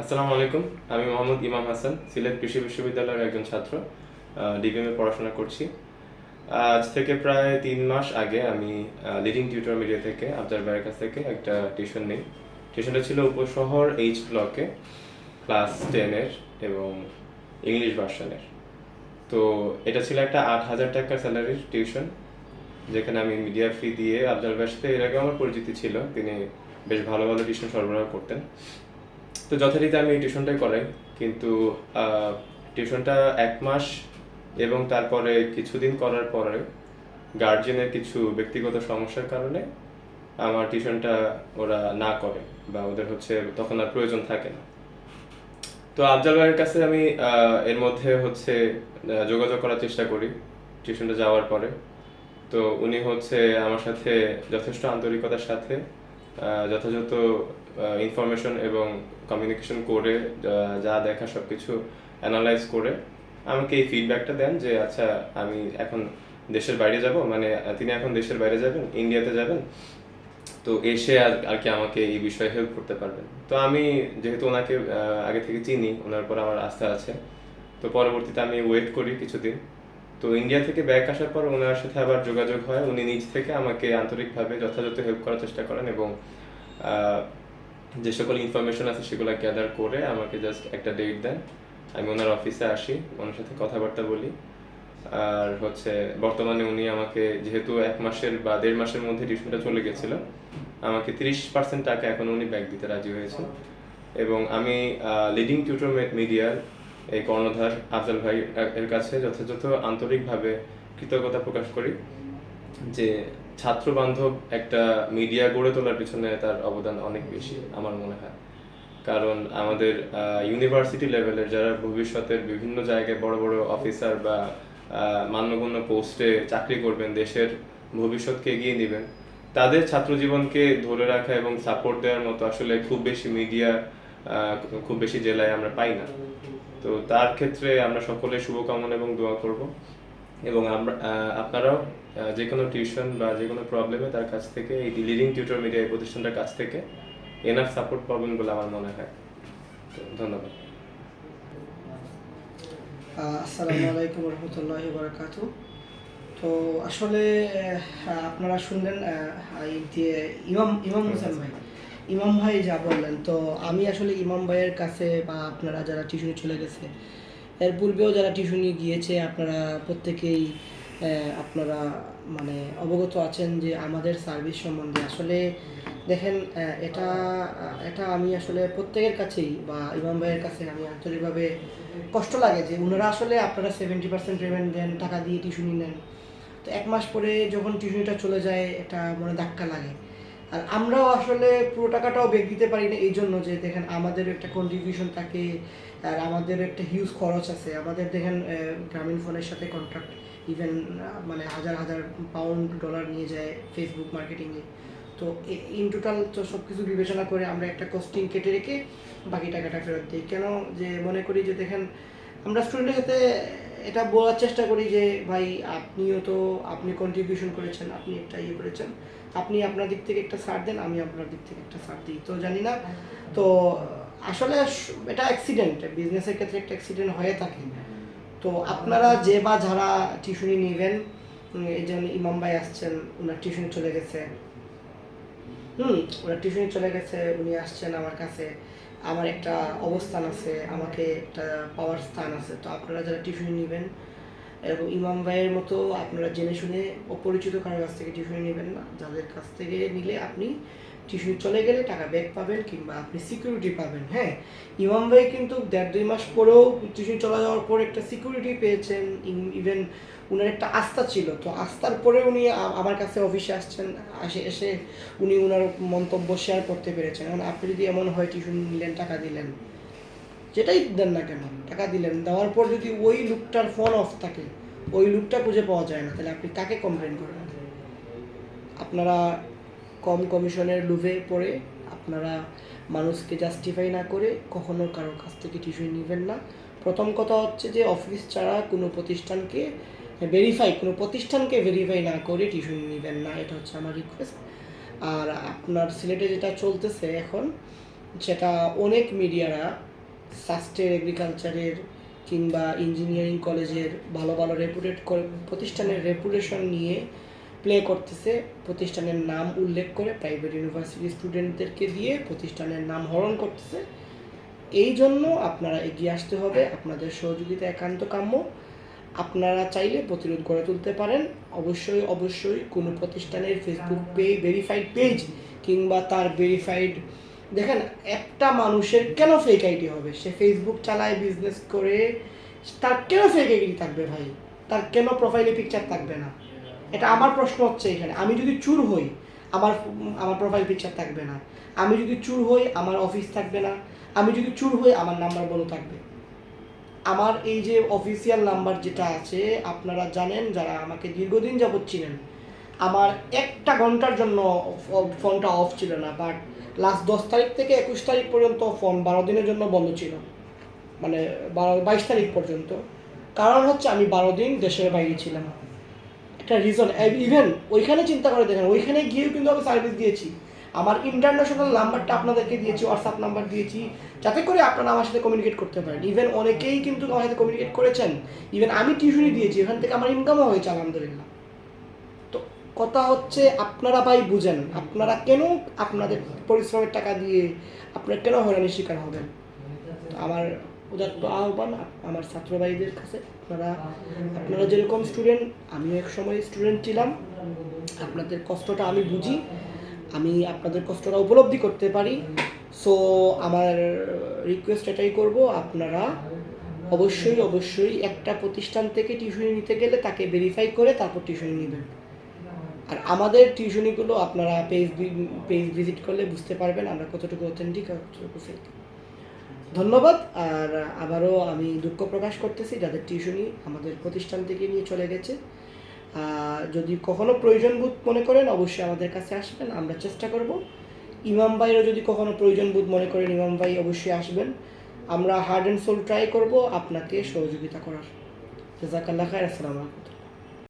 আসসালামু আলাইকুম। আমি মোহাম্মদ ইমাম হাসান, সিলেট কৃষি বিশ্ববিদ্যালয়ের একজন ছাত্র ডিবিএম এ পড়াশোনা করছি। আজ থেকে প্রায় তিন মাস আগে আমি লিডিং টিউটর মিডিয়া থেকে আফজার ভাইয়ের কাছ থেকে একটা টিউশন নিই। টিউশনটা ছিল উপশহর এইচ ব্লকে ক্লাস টেনের এবং ইংলিশ ভার্সনের তো এটা ছিল একটা আট হাজার টাকার স্যালারির টিউশন যেখানে আমি মিডিয়া ফি দিয়ে আফজাল ভাইয়ের সাথে, এর আগে আমার পরিচিতি ছিল, তিনি বেশ ভালো ভালো টিউশন সরবরাহ করতেন। তো যথারীতি আমি টিউশনটাই করাই। কিন্তু টিউশনটা এক মাস এবং তারপরে কিছুদিন করার পরে গার্জিয়ানের কিছু ব্যক্তিগত সমস্যার কারণে আমার টিউশনটা ওরা না করে বা ওদের হচ্ছে তখন আর প্রয়োজন থাকে না। তো আফজাল ভাইয়ের কাছে আমি এর মধ্যে হচ্ছে যোগাযোগ করার চেষ্টা করি টিউশনটা যাওয়ার পরে। তো উনি হচ্ছে আমার সাথে যথেষ্ট আন্তরিকতার সাথে যথাযথ ইনফরমেশন এবং কমিউনিকেশন করে যা- দেখা সব কিছু অ্যানালাইজ করে আমাকে এই ফিডব্যাকটা দেন যে আচ্ছা আমি এখন দেশের বাইরে যাব। মানে তিনি এখন দেশের বাইরে যাবেন ইন্ডিয়াতে যাবেন। তো এসে আর আর কি আমাকে এই বিষয়ে হেল্প করতে পারবেন। তো আমি যেহেতু ওনাকে আগে থেকে চিনি, ওনার পর আমার আস্থা আছে। তো পরবর্তীতে আমি ওয়েট করি কিছুদিন। তো ইন্ডিয়া থেকে ব্যাক আসার পর ওনার সাথে আবার যোগাযোগ হয়। উনি নিজ থেকে আমাকে আন্তরিকভাবে যথাযথ হেল্প করার চেষ্টা করেন এবং যে সকল ইনফরমেশন আছে সেগুলো গ্যাদার করে আমাকে জাস্ট একটা ডেট দেন। আমি ওনার অফিসে আসি, ওনার সাথে কথাবার্তা বলি। আর হচ্ছে, বর্তমানে উনি আমাকে যেহেতু এক মাসের বা দেড় মাসের মধ্যে টিউশনটা চলে গেছিল, আমাকে তিরিশ পার্সেন্ট টাকা এখন উনি ব্যাক দিতে রাজি হয়েছে। এবং আমি লিডিং টিউটর মিডিয়ার এই কর্ণধার আফজাল ভাই এর- কাছে যথাযথ আন্তরিকভাবে কৃতজ্ঞতা প্রকাশ করি যে ছাত্র বান্ধব একটা মিডিয়া গড়ে তোলার পিছনে তার অবদান অনেক বেশি আমার মনে হয়। কারণ আমাদের ইউনিভার্সিটি লেভেলের যারা ভবিষ্যতের বিভিন্ন জায়গায় বড় বড় অফিসার বা মান্যগণ্য পোস্টে চাকরি করবেন, দেশের ভবিষ্যৎকে এগিয়ে নেবেন, তাদের ছাত্র জীবনকে ধরে রাখা এবং সাপোর্ট দেওয়ার মতো আসলে খুব বেশি মিডিয়া খুব বেশি জেলায় আমরা পাই না। তো তার ক্ষেত্রে আমরা সকলে শুভকামনা এবং দোয়া করব। এবং আমরা আপনারাও যে কোনো টিউশন বা যে কোনো প্রবলেমে তার কাছ থেকে, এই লিডিং টিউটর মিডিয়া প্রতিষ্ঠানটার কাছ থেকে এনাফ সাপোর্ট পাবেন বলে আমার মনে হয়। তো ধন্যবাদ। আসসালামু আলাইকুম রহমতুল্লাহ বারাকাতু। তো আসলে আপনারা শুনলেন ইমাম ইমাম হোসেন ভাই। ইমাম ভাই যা বললেন, তো আমি আসলে ইমাম ভাইয়ের কাছে বা আপনারা যারা টিউশনি চলে গেছে, এর পূর্বেও যারা টিউশনি গিয়েছে, আপনারা প্রত্যেকেই আপনারা মানে অবগত আছেন যে আমাদের সার্ভিস সম্বন্ধে। আসলে দেখেন এটা এটা আমি আসলে প্রত্যেকের কাছেই বা ইমাম ভাইয়ের কাছে আমি আন্তরিকভাবে কষ্ট লাগে যে ওনারা আসলে আপনারা সেভেন্টি পার্সেন্ট পেমেন্ট দেন, টাকা দিয়ে টিউশনি নেন। তো এক মাস পরে যখন টিউশনিটা চলে যায়, এটা মনে ধাক্কা লাগে। আর আমরাও আসলে পুরো টাকাটাও বেগ দিতে পারি না এই জন্য যে দেখেন আমাদের একটা কন্ট্রিবিউশন থাকে, আর আমাদের একটা হিউজ খরচ আছে। আমাদের দেখেন গ্রামীণ ফোনের সাথে কন্ট্রাক্ট ইভেন মানে হাজার হাজার পাউন্ড ডলার নিয়ে যায় ফেসবুক মার্কেটিংয়ে তো ইন টোটাল তো সব কিছু বিবেচনা করে আমরা একটা কস্টিং কেটে রেখে বাকি টাকাটা ফেরত দিই। কেন যে মনে করি যে দেখেন, আমরা স্টুডেন্টের সাথে এটা বলার চেষ্টা করি যে, ভাই, আপনিও তো, আপনি কন্ট্রিবিউশন করেছেন, আপনি একটা ইয়ে করেছেন। আপনি আপনার দিক থেকে একটা ছাড় দেন, আমি আপনার দিক থেকে একটা ছাড় দিই। তো জানি না, তো আসলে এটা অ্যাক্সিডেন্ট বিজনেসের ক্ষেত্রে একটা অ্যাক্সিডেন্ট হয়ে থাকে। তো আপনারা যে বা যারা টিউশনি নেবেন এই যেমন ইমাম ভাই আসছেন ওনার টিউশনি চলে গেছে। হুম ওনার টিউশনি চলে গেছে, উনি আসছেন আমার কাছে। আমার একটা অবস্থান আছে, আমাকে একটা পাওয়ার স্থান আছে। তো আপনারা যারা টিউশনি নেবেন, এরকম ইমাম ভাইয়ের মতো আপনারা জেনে শুনে অপরিচিত কারোর কাছ থেকে টিউশনি নেবেন না। যাদের কাছ থেকে নিলে আপনি টিউশনি চলে গেলে টাকা ব্যাক পাবেন কিংবা আপনি সিকিউরিটি পাবেন হ্যাঁ? ইমাম ভাই কিন্তু দেড় দুই মাস পরেও টিউশনি চলে যাওয়ার পর একটা সিকিউরিটি পেয়েছেন ইভেন উনার একটা আস্থা ছিল। তো আস্থার পরে উনি আমার কাছে অফিসে আসছেন, আসে, এসে উনি উনার মন্তব্য শেয়ার করতে পেরেছেন। এখন আপনি যদি এমন হয় টিউশন নিলেন, টাকা দিলেন, যেটাই দেন না কেন, টাকা দিলেন, দেওয়ার পর যদি ওই লুকটার ফোন অফ থাকে, ওই লুকটা খুঁজে পাওয়া যায় না, তাহলে আপনি কাকে কমপ্লেন করবেন? আপনারা কম কমিশনের লুভে পড়ে, আপনারা মানুষকে জাস্টিফাই না করে কখনো কারোর কাছ থেকে টিউশন নেবেন না। প্রথম কথা হচ্ছে যে অফিস ছাড়া কোনো প্রতিষ্ঠানকে ভেরিফাই কোনো প্রতিষ্ঠানকে ভেরিফাই না করে টিউশন নেবেন না, এটা হচ্ছে আমার রিকোয়েস্ট আর আপনার সিলেটে যেটা চলতেছে এখন যেটা অনেক মিডিয়ারা সাস্টের এগ্রিকালচারের কিংবা ইঞ্জিনিয়ারিং কলেজের ভালো ভালো রেপুটেড প্রতিষ্ঠানের রেপুটেশন নিয়ে প্লে করতেছে। প্রতিষ্ঠানের নাম উল্লেখ করে প্রাইভেট ইউনিভার্সিটি স্টুডেন্টদেরকে দিয়ে প্রতিষ্ঠানের নাম হরণ করতেছে। এই জন্য আপনারা এগিয়ে আসতে হবে, আপনাদের সহযোগিতা একান্ত কাম্য। আপনারা চাইলে প্রতিরোধ গড়ে তুলতে পারেন। অবশ্যই অবশ্যই কোনো প্রতিষ্ঠানের ফেসবুক পে ভেরিফাইড পেজ কিংবা তার ভেরিফাইড দেখেন, একটা মানুষের কেন ফেক আইডি হবে? সে ফেসবুক চালায় বিজনেস করে, তার কেন ফেক আইডি থাকবে ভাই? তার কেন প্রোফাইলে পিকচার থাকবে না? এটা আমার প্রশ্ন হচ্ছে এখানে। আমি যদি চুর হই, আমার আমার প্রোফাইল পিকচার থাকবে না। আমি যদি চুর হই, আমার অফিস থাকবে না। আমি যদি চুর হই, আমার নাম্বার বলো থাকবে। আমার এই যে অফিসিয়াল নাম্বার যেটা আছে, আপনারা জানেন যারা আমাকে দীর্ঘদিন যাবৎ চিনেন, আমার একটা ঘণ্টার জন্য ফোনটা অফ ছিল না বাট লাস্ট দশ তারিখ থেকে একুশ তারিখ পর্যন্ত ফোন বারো দিনের জন্য বন্ধ ছিল মানে বারো, বাইশ তারিখ পর্যন্ত। কারণ হচ্ছে আমি বারো দিন দেশের বাইরে ছিলাম। একটা রিজন ইভেন ওইখানে চিন্তা করে দেখেন, ওইখানে গিয়েও কিন্তু আমি সার্ভিস দিয়েছি। আমার ইন্টারন্যাশনাল নাম্বারটা আপনাদেরকে দিয়েছি হোয়াটসঅ্যাপ নাম্বার দিয়েছি, যাতে করে আপনারা আমার সাথে কমিউনিকেট করতে পারেন। ইভেন অনেকেই কিন্তু আমার সাথে কমিউনিকেট করেছেন। ইভেন আমি টিউশনই দিয়েছি, এখান থেকে আমার ইনকামও হয়েছে, আলহামদুলিল্লাহ। তো কথা হচ্ছে, আপনারা ভাই বুঝেন, আপনারা কেন আপনাদের পরিশ্রমের টাকা দিয়ে আপনারা কেন হয়রানির শিকার হবেন? আমার উদাত্ত আহ্বান, আমার ছাত্র ভাইদের কাছে, আপনারা আপনারা যেরকম স্টুডেন্ট আমিও এক সময় স্টুডেন্ট ছিলাম। আপনাদের কষ্টটা আমি বুঝি। আমি আপনাদের কষ্টটা উপলব্ধি করতে পারি। সো আমার রিকোয়েস্ট এটাই করব, আপনারা অবশ্যই অবশ্যই একটা প্রতিষ্ঠান থেকে টিউশনি নিতে গেলে তাকে ভেরিফাই করে তারপর টিউশনি নেবেন। আর আমাদের টিউশনিগুলো আপনারা পেজ পেজ ভিজিট করলে বুঝতে পারবেন আমরা কতটুকু অথেন্টিক কতটুকু ফেক ধন্যবাদ, আর আবারও আমি দুঃখ প্রকাশ করতেছি যাদের টিউশনি আমাদের প্রতিষ্ঠান থেকে নিয়ে চলে গেছে। যদি কখনো প্রয়োজন বোধ মনে করেন, অবশ্যই আমাদের কাছে আসবেন, আমরা চেষ্টা করব। ইমাম ভাইয়েরও যদি কখনো প্রয়োজন বোধ মনে করেন, ইমাম ভাই অবশ্যই আসবেন। আমরা হার্ড অ্যান্ড সোল ট্রাই করব আপনাকে সহযোগিতা করার। জাজাকাল্লা খায় আসসালামু আলাইকুম।